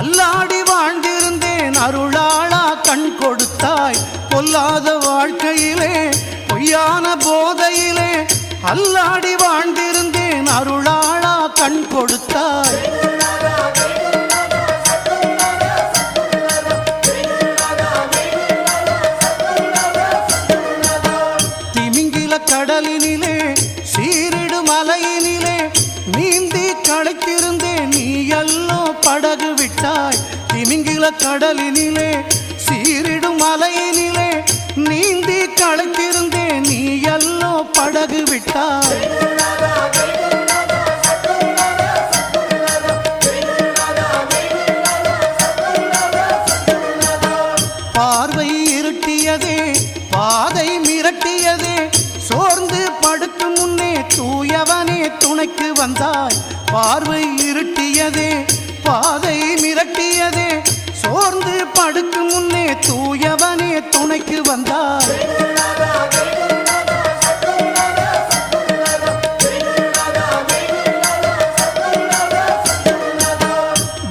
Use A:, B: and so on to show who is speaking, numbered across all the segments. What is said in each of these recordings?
A: அல்லாடி வாழ்ந்திருந்தேன் அருளாளா கண் கொடுத்தாய். பொல்லாத வாழ்க்கையிலே பொய்யான போதையிலே. அல்லாடி வாழ்ந்திருந்தேன் அருளாளா கண் கொடுத்தாய். கடலாய் திமிங்கில கடலினிலே சீரிடும் மலையினிலே நீந்தி களைத்திருந்தேன் நீ எல்லோ படகு விட்டாய் பார்வை இருட்டியதே பாதை மிரட்டியதே சோர்ந்து படுக்கும் முன்னே தூயவனே துணைக்கு வந்தாய். பார்வை இருட்டியதே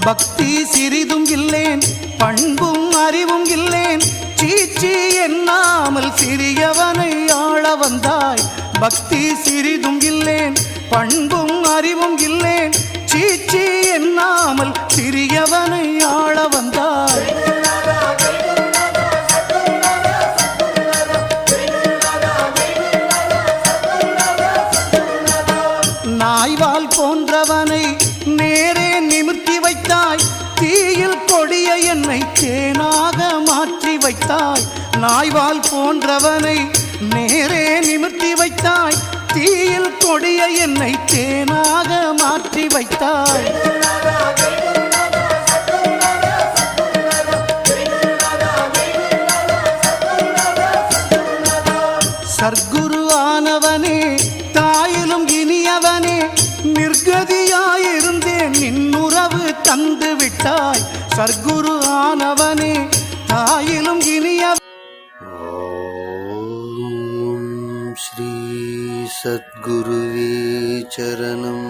A: பக்தி சிறிதும் இல்லேன் பண்பும் அறிவும் இல்லேன். சீச்சி எண்ணாமல் சிறியவனை ஆள வந்தாய். பக்தி சிறிதும் இல்லேன் பண்பும் அறிவும் இல்லேன். சீச்சி எண்ணாமல் சிறியவனை ஆள வந்தாய். நாய்வால் போன்றவனை வைத்தாய் தீயில் கொடிய என்னை தேனாக மாற்றி வைத்தாய். நாய்வால் போன்றவனை நேரே நிமிர்த்தி வைத்தாய். தீயில் கொடிய என்னை தேனாக மாற்றி வைத்தாய். சர்க்குரு ஆனவனே தாய் சர்க்குரு ஆனவனே தாயிலும் இனிய ஸ்ரீ சத்குருவே சரணம்.